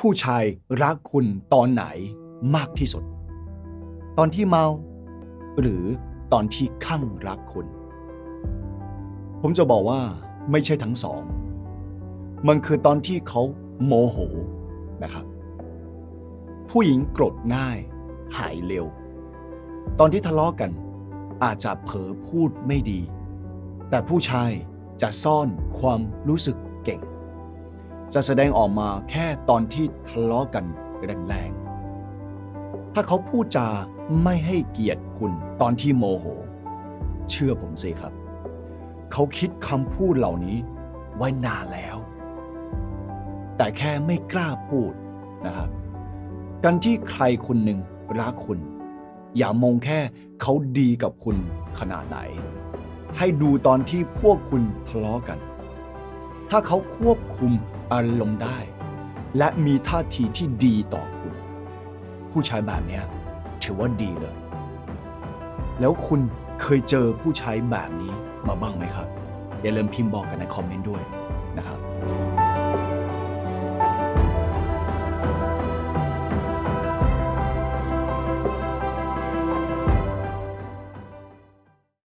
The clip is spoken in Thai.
ผู้ชายรักคุณตอนไหนมากที่สุด ตอนที่เมา หรือตอนที่ข้างรักคุณ ผมจะบอกว่าไม่ใช่ทั้งสอง มันคือตอนที่เขาโมโหนะครับ ผู้หญิงโกรธง่าย หายเร็ว ตอนที่ทะเลาะกัน อาจจะเผลอพูดไม่ดี แต่ผู้ชายจะซ่อนความรู้สึกเก่ง จะแสดงออกมาแค่ตอนที่ทะเลาะกันแรงๆ ถ้าเขาพูดจาไม่ให้เกียรติคุณตอนที่โมโห เชื่อผมสิครับ เขาคิดคำพูดเหล่านี้ไว้นานแล้ว แต่แค่ไม่กล้าพูดนะครับกันที่ใครคนหนึ่งรักคุณ อย่ามองแค่เขาดีกับคุณขนาดไหน ให้ดูตอนที่พวกคุณทะเลาะกัน ถ้าเขาควบคุมอารมณ์ได้ และมีท่าทีที่ดีต่อคุณ ผู้ชายแบบนี้ถือว่าดีเลย แล้วคุณเคยเจอผู้ชายแบบนี้มาบ้างไหมครับ อย่าลืมพิมพ์บอกกันในคอมเมนต์ด้วยนะครับ